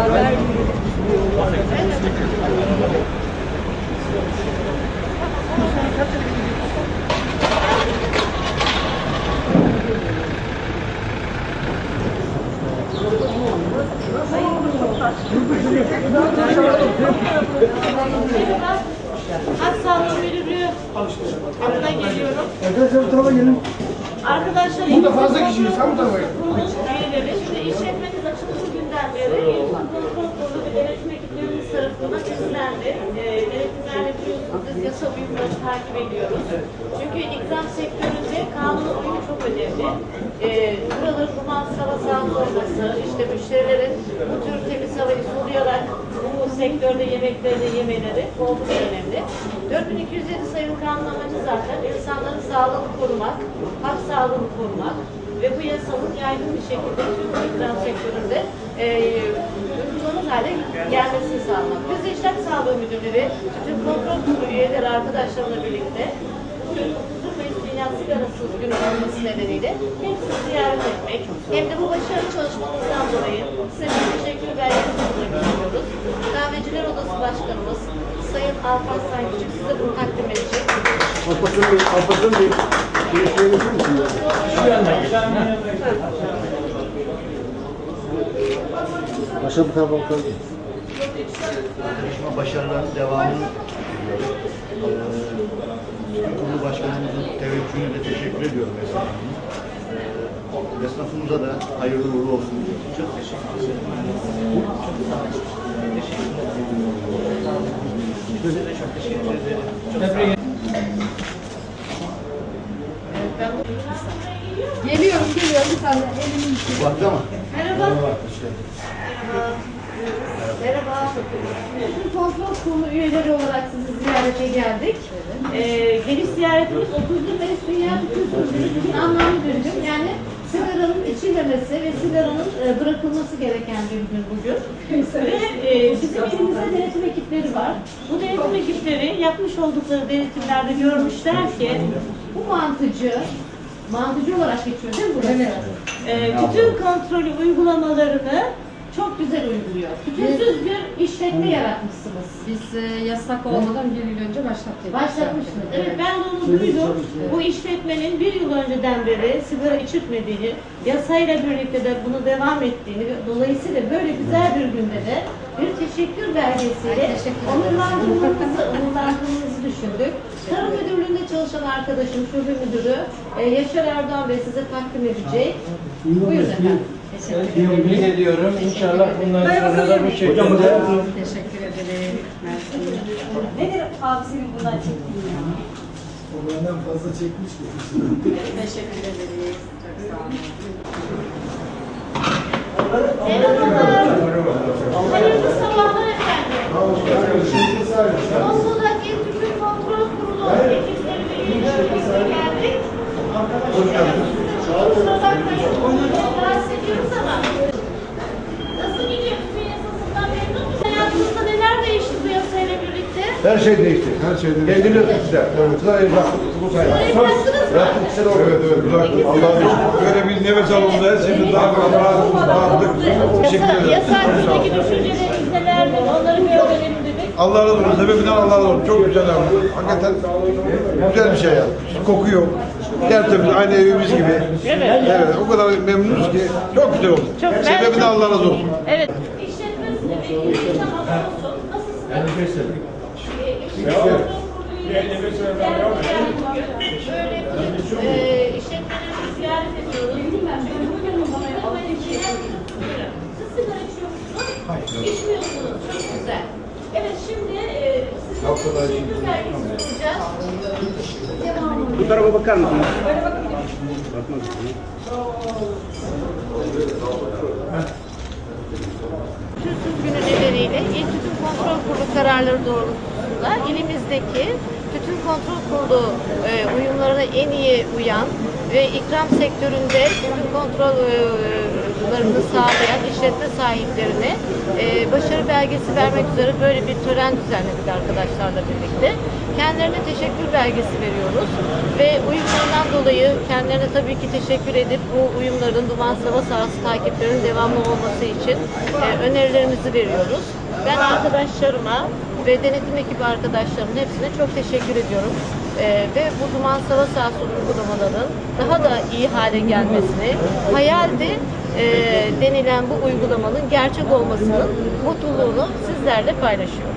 Az sağlığı müdürlüğü adına geliyorum. Arkadaşlar bu da fazla kişiyiz. Bunun üyeleri şimdi işletmenin kontrol kurulu ve denetim ekiplerimiz tarafından izlendi. E, denetimlerle biz yasa uyumlarını takip ediyoruz. Çünkü ikram sektöründe kanuna uyum çok önemli. E, buraların duman hava sağlığı işte müşterilerin bu tür temiz havayı soluyarak bu sektörde yemeklerini yemeleri oldukça önemli. 4207 sayılı kanun zaten insanların sağlığını korumak, hak sağlığını korumak ve bu yasanın yaygın bir şekilde tüm ikram sektöründe e, uygulanır hale gelmesini sağlamak. Biz İşlem Sağlığı Müdürleri, tüm kontrol kurulu üyeleri arkadaşlarımla birlikte bugün 30 Mayıs Dünya Sigarasız Günü olması nedeniyle hem sizi ziyaret etmek hem de bu başarılı çalışmanızdan dolayı size bir teşekkür belgesi sunmak istiyoruz. Kahveciler Odası Başkanımız Sayın Alpan Saygıcık size bunu takdim edecek. Alparslan Bey, Alparslan Bey. Başka bu tarafa bakalım. Çalışma başarılarının devamını diliyorum. Ee, Kurulu Başkanımızın teveccühüne de teşekkür ediyorum esnafımıza. Ee, esnafımıza da hayırlı uğurlu olsun diyorum. Çok teşekkür ederim. Geliyorum, geliyorum. Bir tane elimin Baktı ama. Merhaba. Merhaba. Merhaba. Bütün kontrol kurulu üyeleri olarak sizi ziyarete geldik. Ee, geliş ziyaretimiz 30 Mayıs Dünya bugün anlamlı bir gün. Yani sigaranın içilmemesi ve sigaranın e, bırakılması gereken bir gün bugün. ve e, bizim elimizde denetim ekipleri var. Bu denetim ekipleri yapmış oldukları denetimlerde görmüşler ki bu mantıcı mantıcı olarak geçiyor değil mi burası? Ee, tütün kontrolü uygulamalarını çok güzel uyguluyor. Tütünsüz bir işletme yaratmışsınız. Biz e, yasak olmadan bir yıl önce başlattık. Başlatmışsınız. Evet ben de onu duydum. Bu işletmenin bir yıl önceden beri sigara içirtmediğini, yasayla birlikte de bunu devam ettiğini ve dolayısıyla böyle güzel bir günde de bir teşekkür belgesiyle teşekkür ederim. onurlandırmamızı, onurlandırmamızı düşündük. Tarım Müdürlüğü'nde çalışan arkadaşım, şube müdürü e, Yaşar Erdoğan Bey size takdim edecek. Buyurun efendim. Tebrik ediyorum. İnşallah bundan sonra da bu şekilde Teşekkür ederim. Nedir abi senin bundan çektiğin ya? O benden fazla çekmiş ki. Teşekkür ederiz. Çok sağ olun. Merhabalar. Hayırlı sabahlar efendim. Zonguldak İl Tütün Kontrol Kurulu ekipleriyle ilgilenmeye geldik. Hoş geldiniz. Kusura bakmayın. Rahatsız ediyoruz ama. Nasıl gidiyor tütün yasasından memnun musunuz? Hayatınızda neler değişti bu yasayla birlikte? Her şey değişti. Her şeyden. Kendini öptüler. Evet. Bıraktık bu mı? Bıraktık sen orada. Evet evet bıraktım. Allah'a şükür. Böyle bir nefes alındı. Şimdi daha rahat rahatlık. Teşekkür ederim. Yasa hakkındaki düşünceleriniz nelerdir? Onları bir öğrenelim dedik. Allah razı olsun. Sebebinden Allah razı olsun. Çok güzel yaptı. Hakikaten güzel bir şey yaptı. Koku yok. Tertemiz. Aynı evimiz gibi. Evet. Evet. O kadar memnunuz ki. Çok güzel oldu. Çok- ben Sebebinden çok- Allah razı olsun. Evet. İşletmesinde bir iş olsun. Nasılsınız? Böyle bir e, işletmeleri ziyaret ediyoruz. Siz sigara içiyor musunuz? Hayır. İçmiyorsunuz. Çok güzel. Evet şimdi e, size teşekkür belgesi sunacağız. Devamlı. Bu tarafa bakar mısınız? Tütün günü nedeniyle İl Tütün Kontrol Kurulu kararları doğrultusunda ilimizdeki tütün kontrol kurulu e, uyumlarına en iyi uyan ve ikram sektöründe tütün kontrollerini sağlayan işletme sahiplerine e, başarı belgesi vermek üzere böyle bir tören düzenledik arkadaşlarla birlikte. Kendilerine teşekkür belgesi veriyoruz ve uyumlarından dolayı kendilerine tabii ki teşekkür edip bu uyumların duman sava sahası takiplerinin devamlı olması için e, önerilerimizi veriyoruz. Ben arkadaşlarıma ve denetim ekibi arkadaşlarımın hepsine çok teşekkür ediyorum. E, ve bu duman sava uygulamaların daha da iyi hale gelmesini, hayalde e, denilen bu uygulamanın gerçek olmasının mutluluğunu sizlerle paylaşıyorum.